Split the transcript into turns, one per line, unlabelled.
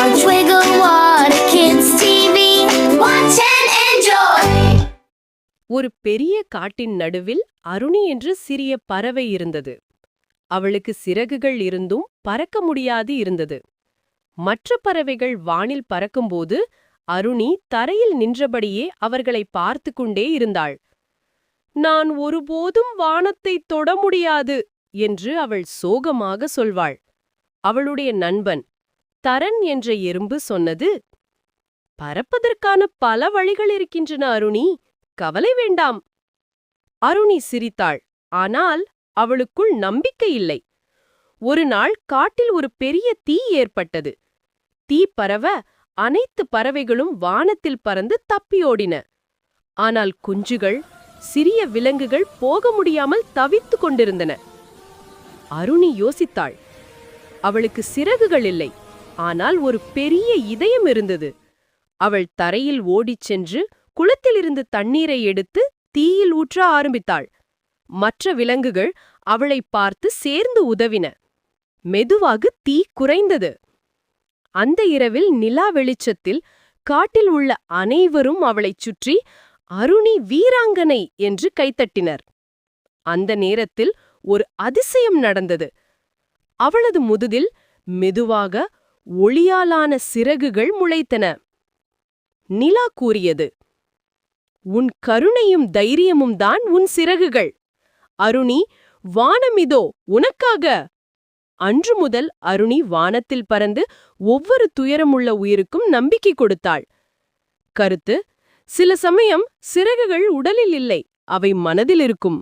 Watch Wiggle Water Kids TV. Watch and enjoy.
ஒரு பெரிய காட்டின் நடுவில் அருணி என்று சிறிய பறவை இருந்தது அவளுக்கு சிறகுகள் இருந்தும் பறக்க முடியாது இருந்தது மற்ற பறவைகள் வானில் பறக்கும்போது அருணி தரையில் நின்றபடியே அவர்களை பார்த்து கொண்டே இருந்தாள் நான் ஒருபோதும் வானத்தை தொட முடியாது என்று அவள் சோகமாக சொல்வாள் அவளுடைய நண்பன் தரன் என்ற எறும்பு சொன்னது பறப்பதற்கான பல வழிகள் இருக்கின்றன அருணி. கவலை வேண்டாம். அருணி சிரித்தாள். ஆனால் அவளுக்குள் நம்பிக்கை இல்லை. ஒரு நாள் காட்டில் ஒரு பெரிய தீ ஏற்பட்டது. தீ பரவ அனைத்து பறவைகளும் வானத்தில் பறந்து தப்பியோடின. ஆனால் குஞ்சுகள் சிறிய விலங்குகள் போக முடியாமல் தவித்துக் கொண்டிருந்தன. அருணி யோசித்தாள். அவளுக்கு சிறகுகள் இல்லை. ஆனால் ஒரு பெரிய இதயம் இருந்தது. அவள் தரையில் ஓடிச் சென்று குளத்திலிருந்து தண்ணீரை எடுத்து தீயில் ஊற்ற ஆரம்பித்தாள். மற்ற விலங்குகள் அவளைப் பார்த்து சேர்ந்து உதவின. மெதுவாக தீ குறைந்தது. அந்த இரவில் நிலா வெளிச்சத்தில் காட்டில் உள்ள அனைவரும் அவளைச் சுற்றி அருணி வீராங்கனை என்று கைத்தட்டினர். அந்த நேரத்தில் ஒரு அதிசயம் நடந்தது. அவளது முதுதில் மெதுவாக ஒளியாலான சிறகுகள் முளைத்தன. நிலா கூறியது உன் கருணையும் தைரியமும் தான் உன் சிறகுகள். அருணி வானமிதோ உனக்காக அன்று முதல் அருணி வானத்தில் பறந்து ஒவ்வொரு துயரமுள்ள உயிருக்கும் நம்பிக்கை கொடுத்தாள். கருத்து சில சமயம் சிறகுகள் உடலில் இல்லை அவை மனதில் இருக்கும்.